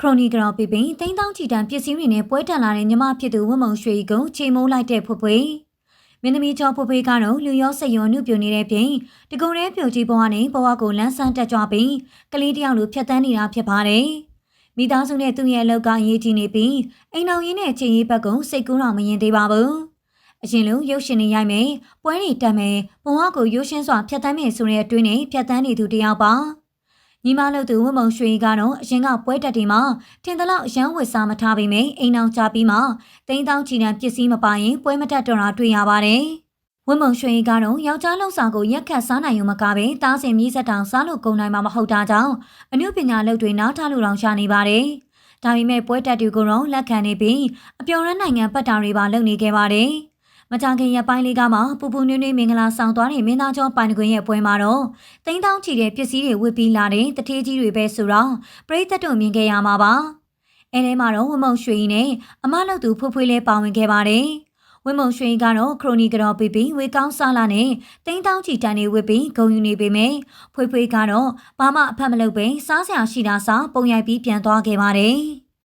ခရိုနီဂရောပီပင်တိန်းတောင်းချီတန်ပစ္စည်းတွေနဲ့ပွဲတက်လာတဲ့ညီမဖြစ်သူဝတ်မုံရွှေကိုချိန်မိုးလိုက်တဲ့ဖွဖွေမင်းသမီးချောဖွဖွေကတော့လူရောစိတ်ရောနှုတ်ပြနေတဲ့ပြင်တကုံရဲပြိုကြီးဘဝနဲ့ဘဝကိုလန်းဆန်းတက်ကြွပြီးကလေးတယောက်လိုဖြတ်တန်းနေတာဖြစ်ပါတယ်မိသားစုနဲ့သူ့ရဲ့အလုပ်ကအရေးကြီးနေပြီးအိမ်တော်ရင်းနဲ့ချိန်ရေးဘက်ကစိတ်ကူးတော့မရင်သေးပါဘူးအရင်လိုရုပ်ရှင်တွေရိုက်မယ်ပွဲတွေတက်မယ်ဘဝကိုရိုးရှင်းစွာဖြတ်တန်းမယ်ဆိုတဲ့အတွင်းနဲ့ဖြတ်တန်းနေသူတယောက်ပါ ညီမလို့သူဝတ်မုံရွှေကတော့အရင်ကပွဲတက်တွေမှာထင်သလောက်အရန်ဝစ်စားမထားပေမဲ့အိမ်အောင်ကြပြီးမှတိန်းတောင်းချီတန်ပစ္စည်းမပါရင်ပွဲမတက်တော့တာတွေ့ရပါတယ်ဝတ်မုံရွှေကတော့ယောက်ျားလောက်စာကိုရက်ခတ်စားနိုင်ုံမကပဲတားစင်မြည်ဆက်တောင်စားလို့ကုန်နိုင်မှာမဟုတ်တာကြောင့်အမှုပညာလုပ်တွေနားထားလို့တောင်ရှာနေပါတယ်ဒါပေမဲ့ပွဲတက်တွေကိုတော့လက်ခံနေပြီးအပျော်ရမ်းနိုင်ငံပတ်တာတွေပါလုပ်နေခဲ့ပါတယ်။ မကြခင်ရက်ပိုင်းလေးကမှပူပူနွေးနွေးမင်္ဂလာဆောင်သွားတဲ့မင်းသားကျော်ပိုင်ကွင်းရဲ့ပွဲမှာတော့တိန်းတောင်းချီတဲ့ပစ္စည်းတွေဝစ်ပြီးလာတဲ့တထေးကြီးတွေပဲဆိုတော့ပရိသတ်တို့မြင်ခဲ့ရမှာပါ။အဲထဲမှာတော့ဝမုံရွှေကြီးနဲ့အမလောက်သူဖွဖွေးလေးပါဝင်ခဲ့ပါတယ်။ဝင်းမုံရွှေကတော့ခရိုနီကတော့ပြပြီးဝေကောင်းစားလာနဲ့တိန်းတောင်းချီတန်တွေဝစ်ပြီးဂုံယူနေပေမဲ့ဖွေးဖွေးကတော့ဘာမှအဖက်မလုပ်ပဲစားစရာရှိတာစားပုံရိုက်ပြီးပြန်သွားခဲ့ပါတယ်။